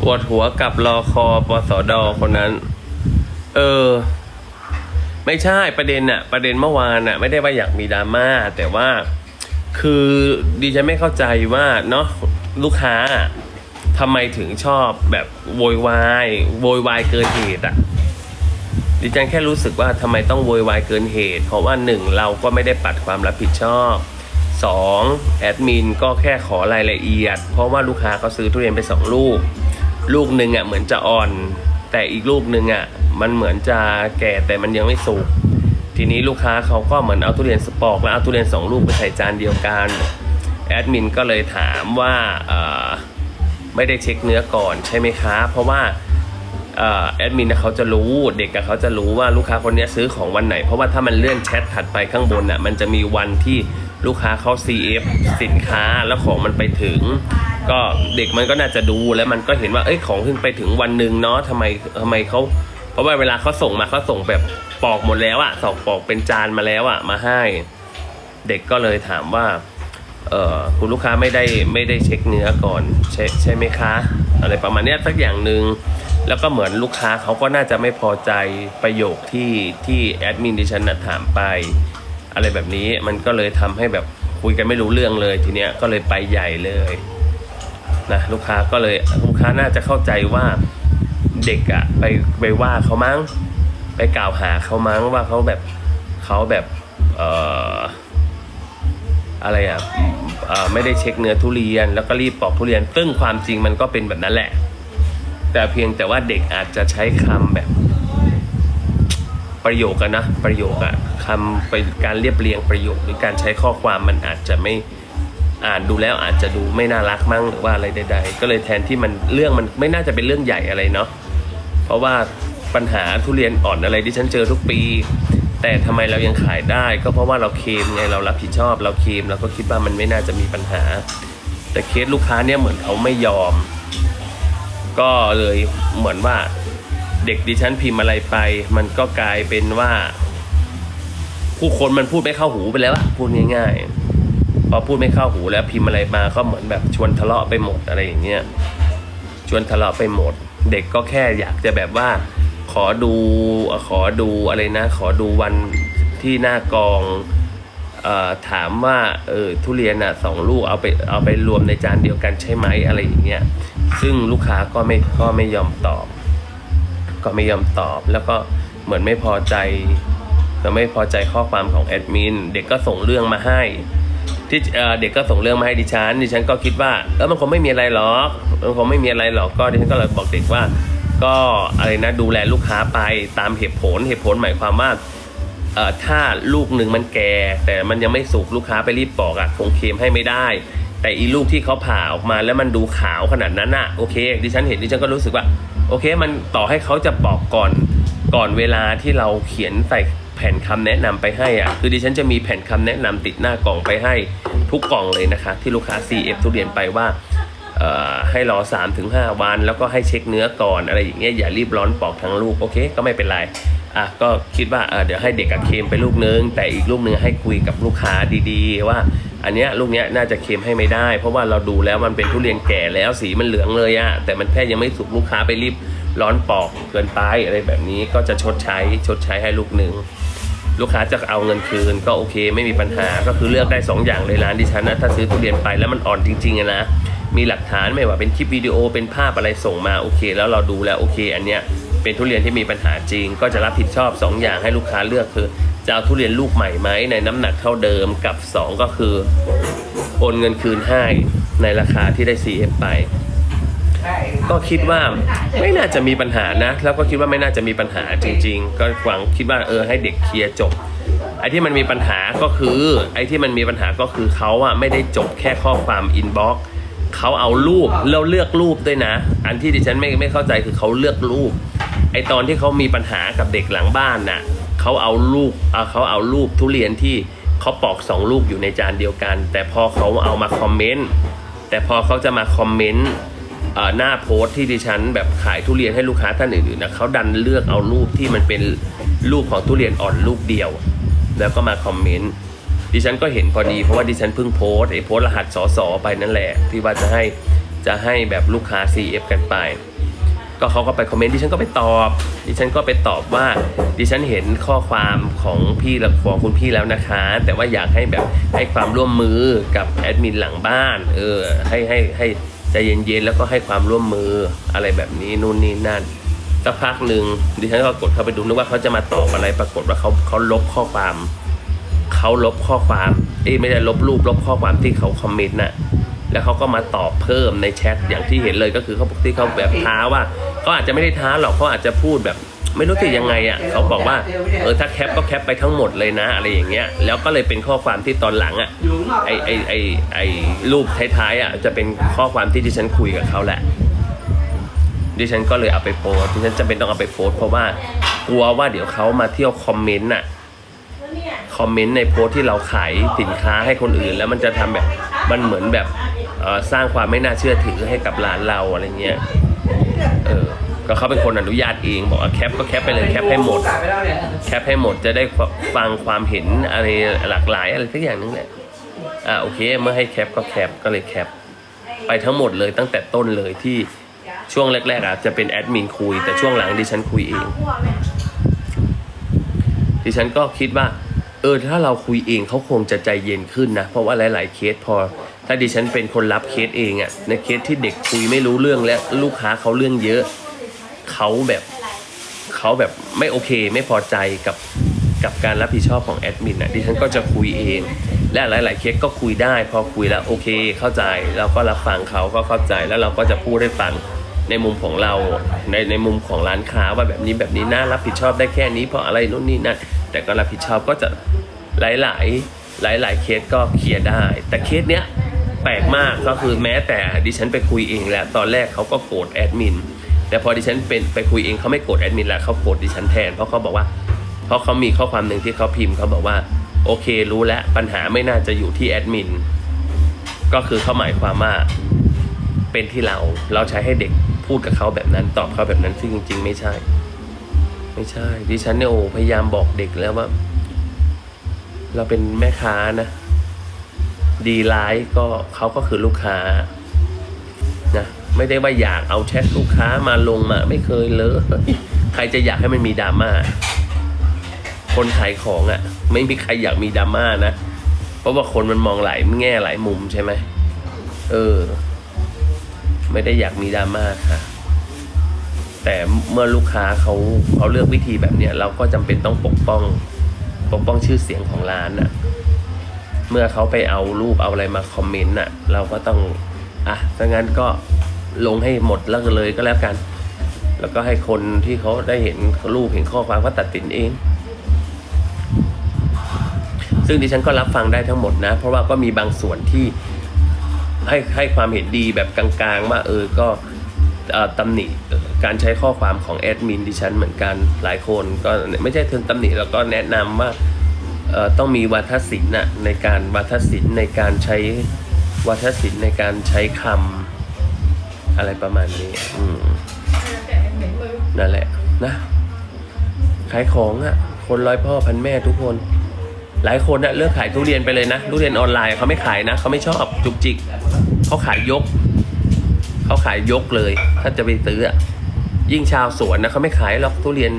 ปวดหัวกับรอคอปสอดอคนนั้น เออ ไม่ใช่ประเด็นอะประเด็นเมื่อวานอะไม่ได้ว่าอยากมีดราม่าแต่ว่า คือดิฉันไม่เข้าใจว่าเนาะลูกค้าอะทำไมถึงชอบแบบโวยวายโวยวายเกินเหตุอะดิฉันแค่รู้สึกว่าทำไมต้องโวยวายเกินเหตุ เพราะว่าหนึ่งเราก็ไม่ได้ปัดความรับผิดชอบสองแอดมินก็แค่ขอรายละเอียด เพราะว่าลูกค้าเขาซื้อทุเรียนไปสองลูก ลูกหนึ่งอะเหมือนจะอ่อน แต่อีกลูกหนึ่งอะมันเหมือนจะแก่แต่มันยังไม่สุกทีนี้ลูกค้าเขาก็เหมือนเอาทุเรียนสปอกแล้วเอาทุเรียนสองลูกไปใส่จานเดียวกันแอดมินก็เลยถามว่าไม่ได้เช็คเนื้อก่อนใช่ไหมคะ เพราะว่าแอดมินเขาจะรู้เด็กกับเขาจะรู้ว่าลูกค้าคนนี้ซื้อของวันไหน เพราะว่าถ้ามันเลื่อนแชทถัดไปข้างบนอะมันจะมีวันที่ลูกค้าเขา CF สินค้าแล้วของมันไปถึง ก็เด็กมันก็น่าจะดูแล้วมันก็เห็นว่าเอ้ยของเพิ่งไปถึงวันหนึ่งเนาะทำไมทำไมเขาเพราะว่าเวลาเขาส่งมาเขาส่งแบบปอกหมดแล้วอะสอกปอกเป็นจานมาแล้วอะมาให้ เด็กก็เลยถามว่าเออคุณลูกค้าไม่ได้ไม่ได้เช็คเนื้อก่อนใช่ใช่ไหมคะ อะไรประมาณนี้สักอย่างหนึ่งแล้วก็เหมือนลูกค้าเขาก็น่าจะไม่พอใจประโยคที่ที่แอดมินดิฉันนะถามไป อะไรแบบนี้มันก็เลยทำให้แบบคุยกันไม่รู้เรื่องเลยทีเนี้ยก็เลยไปใหญ่เลย นะลูกค้าก็เลยลูกค้าน่าจะเข้าใจว่าเด็กอะไปไปว่าเขามั้งไปกล่าวหาเขามั้งว่าเขาแบบเขาแบบเอ่ออะไรอะเอ่อไม่ได้เช็คเนื้อทุเรียน แล้วก็รีบปอกทุเรียน ซึ่งความจริงมันก็เป็นแบบนั้นแหละ แต่เพียงแต่ว่าเด็กอาจจะใช้คำแบบ ประโยคอะนะประโยคอะคำไปการเรียบเรียงประโยคหรือการใช้ข้อความมันอาจจะไม่ อ่านดูแล้วอาจจะดูไม่น่ารักมั้งหรือว่าอะไรใด ๆ ก็เลยแทนที่มันเรื่องมันไม่น่าจะเป็นเรื่องใหญ่อะไรเนาะเพราะว่าปัญหาทุเรียนอ่อนอะไรที่ฉันเจอทุกปี แต่ทำไมเรายังขายได้ ก็เพราะว่าเราเคมไงเรารับผิดชอบ เราเคมเราก็คิดว่ามันไม่น่าจะมีปัญหา แต่เคสลูกค้าเนี่ยเหมือนเขาไม่ยอม ก็เลยเหมือนว่าเด็กดิฉันพิมพ์อะไรไป มันก็กลายเป็นว่า ผู้คนมันพูดไม่เข้าหูไปแล้วอะพูดง่าย ๆ พอพูดไม่เข้าหูแล้วพิมพ์อะไรมาก็เหมือนแบบชวนทะเลาะไปหมดอะไรอย่างเงี้ยชวนทะเลาะไปหมด เด็กก็แค่อยากจะแบบว่า ขอดูขอดูอะไรนะ ขอดูวันที่หน้ากองอถามว่าเออทุเรียนอะสองลูกเอาไปเอาไปรวมในจานเดียวกันใช่ไหมอะไรอย่างเงี้ยซึ่งลูกค้าก็ไม่ก็ไม่ยอมตอบ ก็ไม่ยอมตอบ แล้วก็เหมือนไม่พอใจแต่ไม่พอใจข้อความของแอดมินเด็กก็ส่งเรื่องมาให้ ที่เด็กก็ส่งเรื่องมาให้ดิฉัน ดิฉันก็คิดว่าเออมันคงไม่มีอะไรหรอกมันคงไม่มีอะไรหรอกก็ดิฉันก็เลยบอกเด็กว่า ก็อะไรนะดูแลลูกค้าไปตามเหตุผลเหตุผลหมายความว่าเอ่อถ้าลูกหนึ่งมันแก่ แต่มันยังไม่สุกลูกค้าไปรีบปอกอะคงเคลมให้ไม่ได้ แต่อีลูกที่เขาผ่าออกมาแล้วมันดูขาวขนาดนั้นอะโอเค ดิฉันเห็นดิฉันก็รู้สึกว่า โอเค มันต่อให้เขาจะปอกก่อนก่อนเวลาที่เราเขียนใส่ แผ่นคำแนะนำไปให้อะคือดิฉันจะมีแผ่นคำแนะนำติดหน้ากล่องไปให้ทุกกล่องเลยนะคะ ที่ลูกค้า CF ทุเรียนไปว่าให้รอ3-5ถึง5วัน แล้วก็ให้เช็คเนื้อก่อนอะไรอย่างเงี้ยอย่ารีบร้อนปอกทั้งลูกโอเค ก็ไม่เป็นไรอะก็คิดว่าเดี๋ยวให้เด็กกับเคมไปลูกนึง แต่อีกลูกนึงให้คุยกับลูกค้าดีๆ ว่า อันเนี้ยลูกเนี้ยน่าจะเค็มให้ไม่ได้ เพราะว่าเราดูแล้วมันเป็นทุเรียนแก่แล้วสีมันเหลืองเลยอะแต่มันแค่ยังไม่สุกลูกค้าไปรีบร้อนปอกเกินไปอะไรแบบนี้ก็จะชดใช้ชดใช้ให้ลูกหนึ่ง ลูกค้าจะเอาเงินคืนก็โอเคไม่มีปัญหาก็คือเลือกได้สองอย่างเลยร้านดิฉันนะถ้าซื้อทุเรียนไปแล้วมันอ่อนจริงๆนะมีหลักฐานไม่ว่าเป็นคลิปวิดีโอเป็นภาพอะไรส่งมาโอเค แล้วเราดูแล้วโอเค อันเนี้ยเป็นทุเรียนที่มีปัญหาจริง ก็จะรับผิดชอบสองอย่างให้ลูกค้าเลือกคือจะเอาทุเรียนลูกใหม่ไหมในน้ำหนักเท่าเดิมกับสองก็คือโอนเงินคืนให้ในราคาที่ได้ CF ไป ก็คิดว่าไม่น่าจะมีปัญหานะ แล้วก็คิดว่าไม่น่าจะมีปัญหาจริง ๆ ก็หวังคิดว่าเออให้เด็กเคลียร์จบไอ้ที่มันมีปัญหาก็คือ ไอ้ที่มันมีปัญหาก็คือเขาอะไม่ได้จบแค่ข้อความอินบ็อกเขาเอารูปแล้วเลือกรูปด้วยนะ อันที่ดิฉันไม่ไม่เข้าใจคือเขาเลือกรูปไอตอนที่เขามีปัญหากับเด็กหลังบ้านน่ะเขาเอารูปเขาเอารูปทุเรียนที่เขาปอกสองลูกอยู่ในจานเดียวกัน แต่พอเขาเอามาคอมเมนต์แต่พอเขาจะมาคอมเมนต์ หน้าโพสต์ที่ดิฉันแบบขายทุเรียนให้ลูกค้าท่านอื่นๆนะเขาดันเลือกเอารูปที่มันเป็นรูปของทุเรียนอ่อนลูกเดียว แล้วก็มาคอมเมนต์ดิฉันก็เห็นพอดีเพราะว่าดิฉันเพิ่งโพสต์ไอ้โพสต์รหัสสอสอไปนั่นแหละ ที่ว่าจะให้จะให้แบบลูกค้า CF กันไปก็เขาก็ไปคอมเมนต์ดิฉันก็ไปตอบ ดิฉันก็ไปตอบว่า ดิฉันเห็นข้อความของพี่และของคุณพี่แล้วนะคะ แต่ว่าอยากให้แบบให้ความร่วมมือกับแอดมินหลังบ้าน เออให้ให้ให้ ใจเย็นๆแล้วก็ให้ความร่วมมืออะไรแบบนี้นู่นนี่นั่นสักพักหนึ่งดิฉันก็กดเข้าไปดูนึกว่าเขาจะมาตอบอะไรปรากฏว่าเขาเขาลบข้อความเขาลบข้อความเอ้ไม่ได้ลบรูปลบข้อความที่เขาคอมเมนต์น่ะแล้วเขาก็มาตอบเพิ่มในแชทอย่างที่เห็นเลยก็คือเขาที่เขาแบบท้าว่าเขาอาจจะไม่ได้ท้าหรอกเขาอาจจะพูดแบบ ไม่รู้จะยังไงอะเขาบอกว่าเออถ้าแคปก็แคปไปทั้งหมดเลยนะอะไรอย่างเงี้ยแล้วก็เลยเป็นข้อความที่ตอนหลังอะไอไอไอไอรูปท้ายๆอะจะเป็นข้อความที่ดิฉันคุยกับเขาแหละ ดิฉันก็เลยเอาไปโพสดิฉันจำเป็นต้องเอาไปโพสเพราะว่ากลัวว่าเดี๋ยวเขามาเที่ยวคอมเมนต์น่ะคอมเมนต์ในโพสที่เราขายสินค้าให้คนอื่น แล้วมันจะทำแบบมันเหมือนแบบสร้างความไม่น่าเชื่อถือให้กับร้านเราอะไรเงี้ยเออ ก็เขาเป็นคนอนุญาตเองบอกว่าแคปก็แคปไปเลยแคปให้หมด แคปให้หมดจะได้ฟังความเห็นอะไรหลากหลายอะไรสักอย่างนึงแหละอ่าโอเค เมื่อให้แคปก็แคปก็เลยแคป ไปทั้งหมดเลยตั้งแต่ต้นเลยที่ช่วงแรกๆอะจะเป็นแอดมินคุย แต่ช่วงหลังดิฉันคุยเอง ดิฉันก็คิดว่า เออถ้าเราคุยเองเขาคงจะใจเย็นขึ้นนะ เพราะว่าหลาย ๆ เคสพอ ถ้าดิฉันเป็นคนรับเคสเองอะ่ะในเคสที่เด็กคุยไม่รู้เรื่องและลูกค้าเขาเรื่องเยอะ เขาแบบเขาแบบไม่โอเคไม่พอใจกับกับการรับผิดชอบของแอดมินอะดิฉันก็จะคุยเอง และหลาย ๆ เคสก็คุยได้ พอคุยแล้วโอเค เข้าใจเราก็รับฟังเขาก็เข้าใจแล้วเราก็จะพูดให้ฟังในมุมของเราในในมุมของร้านค้าว่าแบบนี้แบบนี้น่ารับผิดชอบได้แค่นี้เพราะอะไรนู่นนี่นั่นแต่ก็รับผิดชอบก็จะหลายหลายหลายหลายเคสก็เคลียร์ได้ แต่เคสเนี้ยแปลกมากก็คือแม้แต่ดิฉันไปคุยเองแล้วตอนแรกเขาก็โกรธแอดมิน แต่พอดิฉันเป็นไปคุยเองเขาไม่โกรธแอดมินแล้วเขาโกรธดิฉันแทนเพราะเขาบอกว่าเพราะเขามีข้อความหนึ่งที่เขาพิมพ์เขาบอกว่า โอเครู้แล้วปัญหาไม่น่าจะอยู่ที่แอดมินก็คือเขาหมายความว่าเป็นที่เราเราใช้ให้เด็กพูดกับเขาแบบนั้นตอบเขาแบบนั้นซึ่งจริง ๆ ไม่ใช่ ไม่ใช่ ดิฉันเนี่ยโอ้พยายามบอกเด็กแล้วว่า เราเป็นแม่ค้านะ ดีไลฟ์ก็เขาก็คือลูกค้า ไม่ได้ว่าอยากเอาแชทลูกค้ามาลงมาไม่เคยเลยใครจะอยากให้มันมีดราม่าคนขายของอะ่ะ ไม่มีใครอยากมีดราม่านะเพราะว่าคนมันมองหลายแง่หลายมุมใช่ไหมเออ ไม่ได้อยากมีดราม่าค่ะ แต่เมื่อลูกค้าเขาเขาเลือกวิธีแบบเนี้ยเราก็จำเป็นต้องปกป้อง ปกป้องชื่อเสียงของร้านน่ะ เมื่อเขาไปเอารูปเอาอะไรมาคอมเมนต์น่ะ เราก็ต้องอะถ้างั้นก็ ลงให้หมดแล้วเลยก็แล้วกัน แล้วก็ให้คนที่เขาได้เห็นรูปเห็นข้อความก็ตัดสินเอง ซึ่งดิฉันก็รับฟังได้ทั้งหมดนะ เพราะว่าก็มีบางส่วนที่ให้ให้ความเห็นดีแบบกลางๆว่าเออก็ตำหนิการใช้ข้อความของแอดมินดิฉันเหมือนกันหลายคนก็ไม่ใช่เทิงตำหนิแล้วก็แนะนำว่าต้องมีวัฒศิลป์นะในการวัฒศิลป์ในการใช้วัฒศิลป์ในการใช้คำ อะไรประมาณนี้ อืมนั่นแหละ นะ ขายของอะ่ะ คนร้อยพ่อพันแม่ทุกคน หลายคนอะ่ะเลิกขายทุเรียนไปเลยนะทุเรียนออนไลน์เขาไม่ขายนะเขาไม่ชอบจุกจิกเขาขายยกเขาขายยกเลย ถ้าจะไปซื้ออะยิ่งชาวสวนนะเขาไม่ขายหรอกทุเรียน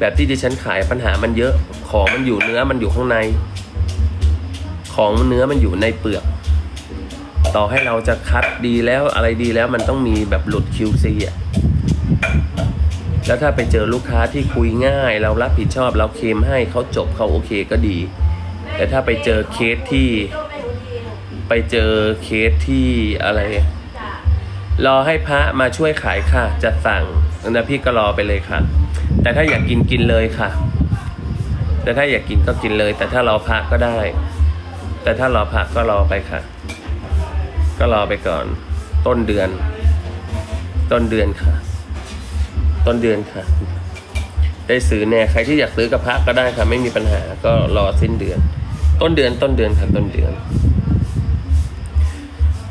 แบบที่ดิฉันขายปัญหามันเยอะ ของมันอยู่เนื้อมันอยู่ข้างใน ของเนื้อมันอยู่ในเปลือก ต่อให้เราจะคัดดีแล้วอะไรดีแล้วมันต้องมีแบบหลุด QC อะแล้วถ้าไปเจอลูกค้าที่คุยง่าย เรารับผิดชอบเราเคลมให้เขาจบเขาโอเคก็ดี แต่ถ้าไปเจอเคสที่ไปเจอเคสที่อะไร รอให้พระมาช่วยขายค่ะ จะสั่งนะพี่ก็รอไปเลยค่ะ แต่ถ้าอยากกินกินเลยค่ะ แต่ถ้าอยากกินก็กินเลย แต่ถ้ารอพระก็ได้ แต่ถ้ารอพระก็รอไปค่ะ ก็รอไปก่อน ต้นเดือน ต้นเดือนค่ะ ต้นเดือนค่ะ ได้ซื้อแน่ใครที่อยากซื้อกับพระก็ได้ค่ะ ไม่มีปัญหาก็รอสิ้นเดือน ต้นเดือนต้นเดือนค่ะต้นเดือน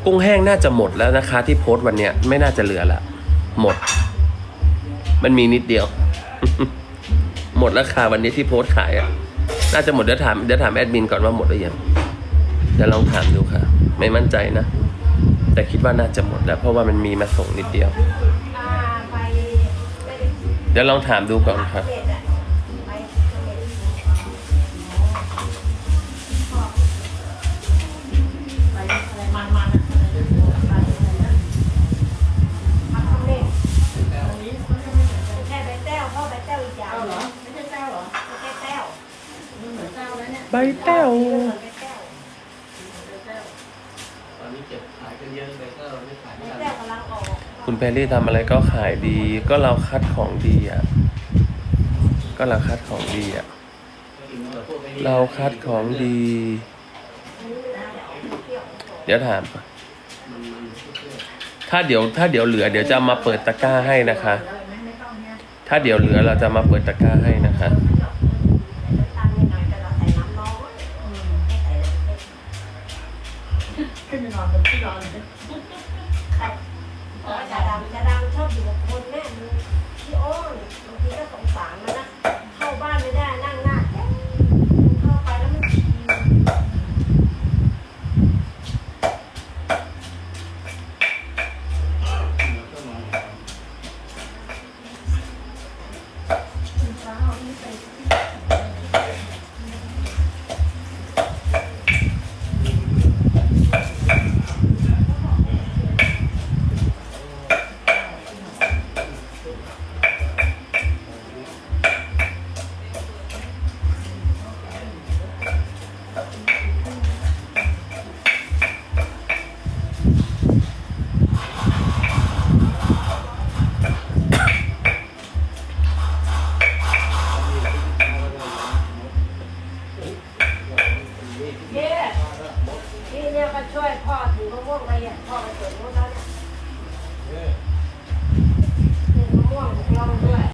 กุ้งแห้งน่าจะหมดแล้วนะคะ ที่โพสต์วันเนี้ยไม่น่าจะเหลือละหมด มันมีนิดเดียว หมดแล้วค่ะวันนี้ที่โพสต์ขายอะน่าจะหมดเดี๋ยวถามเดี๋ยวถามแอดมินก่อนว่าหมดหรือยังเดี๋ยวลองถามดูค่ะ ไม่มั่นใจนะ แต่คิดว่าน่าจะหมดแล้ว เพราะว่ามันมีมาส่งนิดเดียวอ่าไปไปเดี๋ยวลองถามดูก่อนค่ะเด็ดอะไปเด็ดไปอะไรมันมันอะ เพลรี่ทำอะไรก็ขายดี ก็เราคัดของดีอะ ก็เราคัดของดีอะ เราคัดของดี เดี๋ยวถาม ถ้าเดี๋ยวถ้าเดี๋ยวเหลือ เดี๋ยวจะมาเปิดตะกร้าให้นะคะ ถ้าเดี๋ยวเหลือเราจะมาเปิดตะกร้าให้นะคะขึ้นไปนอนบนที่นอนเลย จะดำงจะดังชอบอยู่กับคนแม่มือพี่อ้นบางทีก็สงสารมันนะ เข้าบ้านไม่ได้นั่งหน้าเข้าไปแล้วมันชิวฟ้ที่